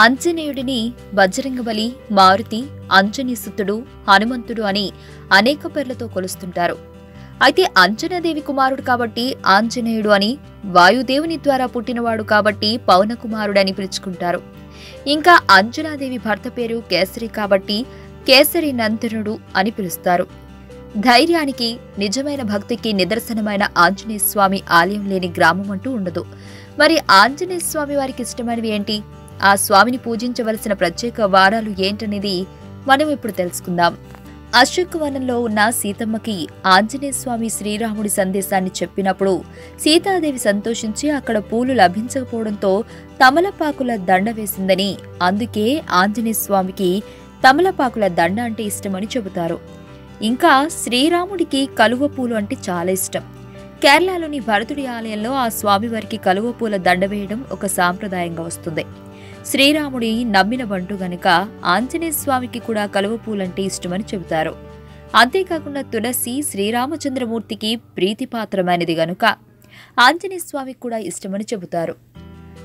ఆంజనేయుడిని బజరంగబలి మారుతి అంజనీసుతుడు హనుమంతుడు అని అనేక పేర్లతో కొలుస్తుంటారు. అయితే అంజనాదేవి కుమారుడు కాబట్టి ఆంజనేయుడు అని వాయుదేవుని ద్వారా పుట్టినవాడు కాబట్టి పవనకుమారుడని పిలుచుకుంటారు. ఇంకా అంజనాదేవి భర్త పేరు కేసరి కాబట్టి కేసరి నందనుడు అని పిలుస్తారు. ధైర్యానికి నిజమైన భక్తికి నిదర్శనమైన ఆంజనేయ స్వామి ఆలయం లేని గ్రామం అంటూ ఉండదు. మరి ఆంజనేయ స్వామి వారికి ఇష్టమైనవి ఏంటి? ఆ స్వామిని పూజించవలసిన ప్రత్యేక వారాలు ఏంటనేది మనం ఇప్పుడు తెలుసుకుందాం. అశోక్ వనంలో ఉన్న సీతమ్మకి ఆంజనేయ స్వామి శ్రీరాముడి సందేశాన్ని చెప్పినప్పుడు సీతాదేవి సంతోషించి అక్కడ పూలు లభించకపోవడంతో తమలపాకుల దండ వేసిందని అందుకే ఆంజనేయ స్వామికి తమలపాకుల దండ అంటే ఇష్టమని చెబుతారు. ఇంకా శ్రీరాముడికి కలువ పూలు అంటే చాలా ఇష్టం. కేరళలోని భరతుడి ఆలయంలో ఆ స్వామివారికి కలువ పూల దండ వేయడం ఒక సాంప్రదాయంగా వస్తుంది. శ్రీరాముడి నమ్మిన బంటు గనుక ఆంజనేయ స్వామికి కూడా కలువ పూలంటే ఇష్టమని చెబుతారు. అంతేకాకుండా తులసి శ్రీరామచంద్రమూర్తికి ప్రీతిపాత్రమైనది గనుక ఆంజనేయ స్వామికి కూడా ఇష్టమని చెబుతారు.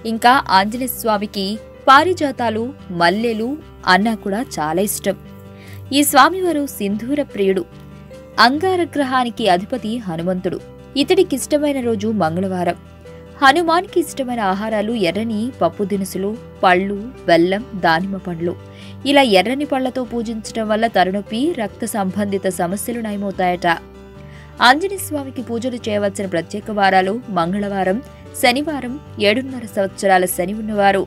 ఇంకా ఆంజనేయ స్వామికి పారిజాతాలు మల్లెలు అన్న కూడా చాలా ఇష్టం. ఈ స్వామివారు సింధూర ప్రియుడు అంగారగ్రహానికి అధిపతి హనుమంతుడు. ఇతడికిష్టమైన రోజు మంగళవారం. హనుమాన్కి ఇష్టమైన ఆహారాలు ఎర్రని పప్పు దినుసులు పళ్ళు బెల్లం దానిమ్మ పండ్లు. ఇలా ఎర్రని పళ్ళతో పూజించడం వల్ల తలనొప్పి రక్త సంబంధిత సమస్యలు నయమవుతాయట. ఆంజనేయ స్వామికి పూజలు చేయవలసిన ప్రత్యేక వారాలు మంగళవారం శనివారం ఏడున్నర సంవత్సరాల శని ఉన్నవారు.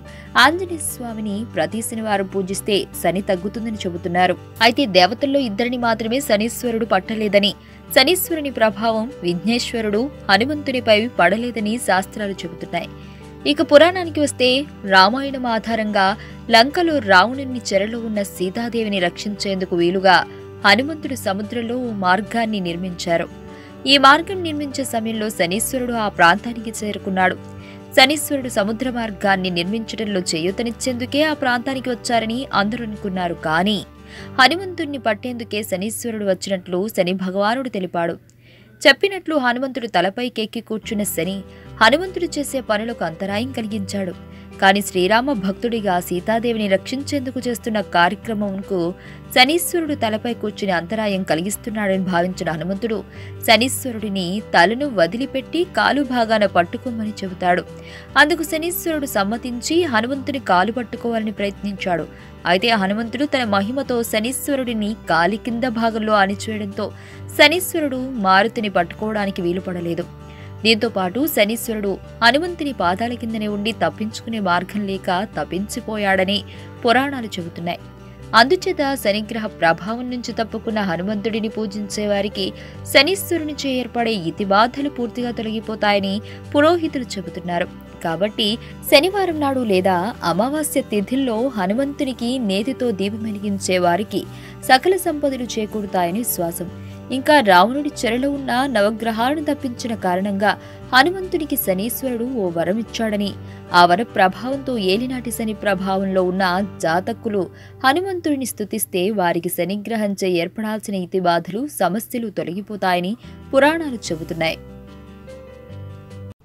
ఆంజనేయ స్వామిని ప్రతి శనివారం పూజిస్తే శని తగ్గుతుందని చెబుతున్నారు. అయితే దేవతల్లో ఇద్దరిని మాత్రమే శనీశ్వరుడు పట్టలేదని శనీశ్వరుని ప్రభావం విఘ్నేశ్వరుడు హనుమంతునిపై పడలేదని శాస్త్రాలు చెబుతున్నాయి. ఇక పురాణానికి వస్తే రామాయణం ఆధారంగా లంకలో రావణుని చెరలో ఉన్న సీతాదేవిని రక్షించేందుకు వీలుగా హనుమంతుడు సముద్రంలో ఓ మార్గాన్ని నిర్మించారు. ఈ మార్గం నిర్మించే సమయంలో శనీశ్వరుడు ఆ ప్రాంతానికి చేరుకున్నాడు. శనీశ్వరుడు సముద్ర మార్గాన్ని నిర్మించడంలో చేయూతనిచ్చేందుకే ఆ ప్రాంతానికి వచ్చారని అందరూ అనుకున్నారు కానీ హనుమంతుణ్ణి పట్టేందుకే శనీశ్వరుడు వచ్చినట్లు శని భగవానుడు తెలిపాడు. చెప్పినట్లు హనుమంతుడు తలపైకెక్కి కూర్చున్న శని హనుమంతుడు చేసే పనులకు అంతరాయం కలిగించాడు. కాని శ్రీరామ భక్తుడిగా సీతాదేవిని రక్షించేందుకు చేస్తున్న కార్యక్రమంకు శనీశ్వరుడు తలపై కూర్చుని అంతరాయం కలిగిస్తున్నాడని భావించిన హనుమంతుడు శనీశ్వరుడిని తలను వదిలిపెట్టి కాలు భాగాన పట్టుకోమని చెబుతాడు. అందుకు శనీశ్వరుడు సమ్మతించి హనుమంతుని కాలు పట్టుకోవాలని ప్రయత్నించాడు. అయితే హనుమంతుడు తన మహిమతో శనీశ్వరుడిని కాలి కింద భాగంలో అణిచివేయడంతో శనీశ్వరుడు మారుతిని పట్టుకోవడానికి వీలుపడలేదు. దీంతో పాటు శనీశ్వరుడు హనుమంతుని పాదాల కిందనే ఉండి తప్పించుకునే మార్గం లేక తప్పించిపోయాడని పురాణాలు చెబుతున్నాయి. అందుచేత శనిగ్రహ ప్రభావం నుంచి తప్పుకున్న హనుమంతుడిని పూజించే వారికి శనీశ్వరునిచే ఏర్పడే ఇతి బాధలు పూర్తిగా తొలగిపోతాయని పురోహితులు చెబుతున్నారు. కాబట్టి శనివారం నాడు లేదా అమావాస్య తిథిల్లో హనుమంతునికి నేతితో దీపం వెలిగించే వారికి సకల సంపదలు చేకూరుతాయని విశ్వాసం. ఇంకా రావణుడి చెరలో ఉన్న నవగ్రహాలను తప్పించిన కారణంగా హనుమంతునికి శనీశ్వరుడు ఓ వరం ఇచ్చాడని. ఆ వర ప్రభావంతో ఏలినాటి శని ప్రభావంలో ఉన్న జాతకులు హనుమంతుడిని స్థుతిస్తే వారికి శనిగ్రహంచే ఏర్పడాల్సిన ఇతి బాధలు సమస్యలు తొలగిపోతాయని పురాణాలు చెబుతున్నాయి.